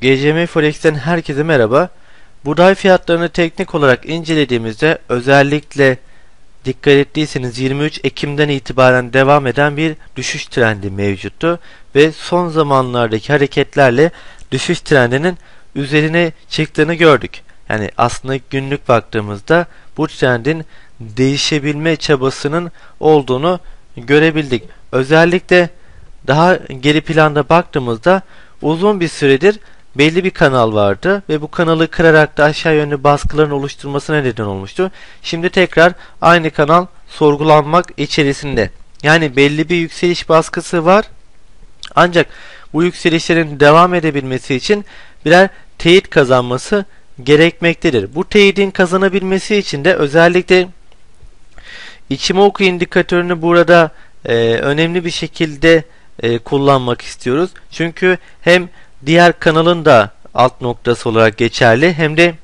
GCM Forex'ten herkese merhaba. Buğday fiyatlarını teknik olarak incelediğimizde özellikle dikkat ettiyseniz 23 Ekim'den itibaren devam eden bir düşüş trendi mevcuttu ve son zamanlardaki hareketlerle düşüş trendinin üzerine çıktığını gördük. Yani aslında günlük baktığımızda bu trendin değişebilme çabasının olduğunu görebildik. Özellikle daha geri planda baktığımızda uzun bir süredir belli bir kanal vardı ve bu kanalı kırarak da aşağı yönlü baskıların oluşturmasına neden olmuştu. Şimdi tekrar aynı kanal sorgulanmak içerisinde. Yani belli bir yükseliş baskısı var. Ancak bu yükselişlerin devam edebilmesi için birer teyit kazanması gerekmektedir. Bu teyidin kazanabilmesi için de özellikle Ichimoku indikatörünü burada e, önemli bir şekilde e, kullanmak istiyoruz. Çünkü hem diğer kanalın da alt noktası olarak geçerli hem de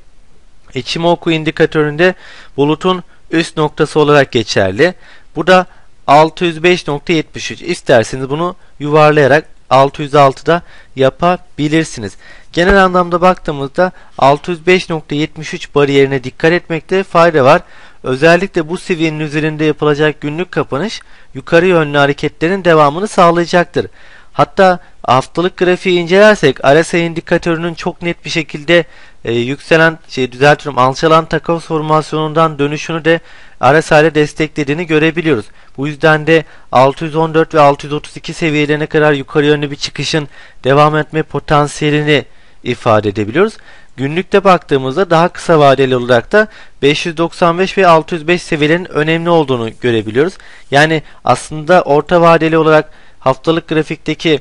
Ichimoku indikatöründe bulutun üst noktası olarak geçerli. Bu da 605.73. İsterseniz bunu yuvarlayarak 606'da yapabilirsiniz. Genel anlamda baktığımızda 605.73 bariyerine dikkat etmekte fayda var. Özellikle bu seviyenin üzerinde yapılacak günlük kapanış yukarı yönlü hareketlerin devamını sağlayacaktır. Hatta haftalık grafiği incelersek RSI indikatörünün çok net bir şekilde e, yükselen şey düzeltiyorum alçalan takas formasyonundan dönüşünü de RSI ile desteklediğini görebiliyoruz. Bu yüzden de 614 ve 632 seviyelerine kadar yukarı yönlü bir çıkışın devam etme potansiyelini ifade edebiliyoruz. Günlükte baktığımızda daha kısa vadeli olarak da 595 ve 605 seviyelerin önemli olduğunu görebiliyoruz. Yani aslında orta vadeli olarak haftalık grafikteki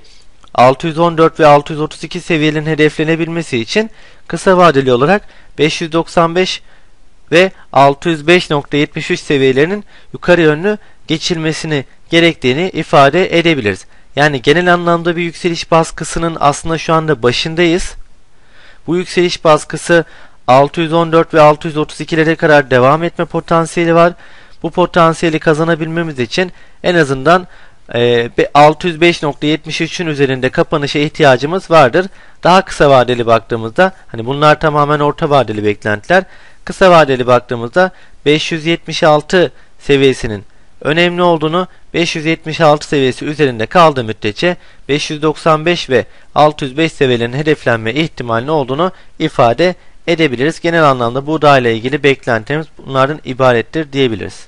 614 ve 632 seviyelerin hedeflenebilmesi için kısa vadeli olarak 595 ve 605.73 seviyelerinin yukarı yönlü geçilmesini gerektiğini ifade edebiliriz. Yani genel anlamda bir yükseliş baskısının aslında şu anda başındayız. Bu yükseliş baskısı 614 ve 632'lere kadar devam etme potansiyeli var. Bu potansiyeli kazanabilmemiz için en azından 605.73'ün üzerinde kapanışa ihtiyacımız vardır. Daha kısa vadeli baktığımızda hani bunlar tamamen orta vadeli beklentiler. Kısa vadeli baktığımızda 576 seviyesinin önemli olduğunu 576 seviyesi üzerinde kaldığı müddetçe 595 ve 605 seviyelerinin hedeflenme ihtimalinin olduğunu ifade edebiliriz. Genel anlamda bu ile ilgili beklentimiz bunlardan ibarettir diyebiliriz.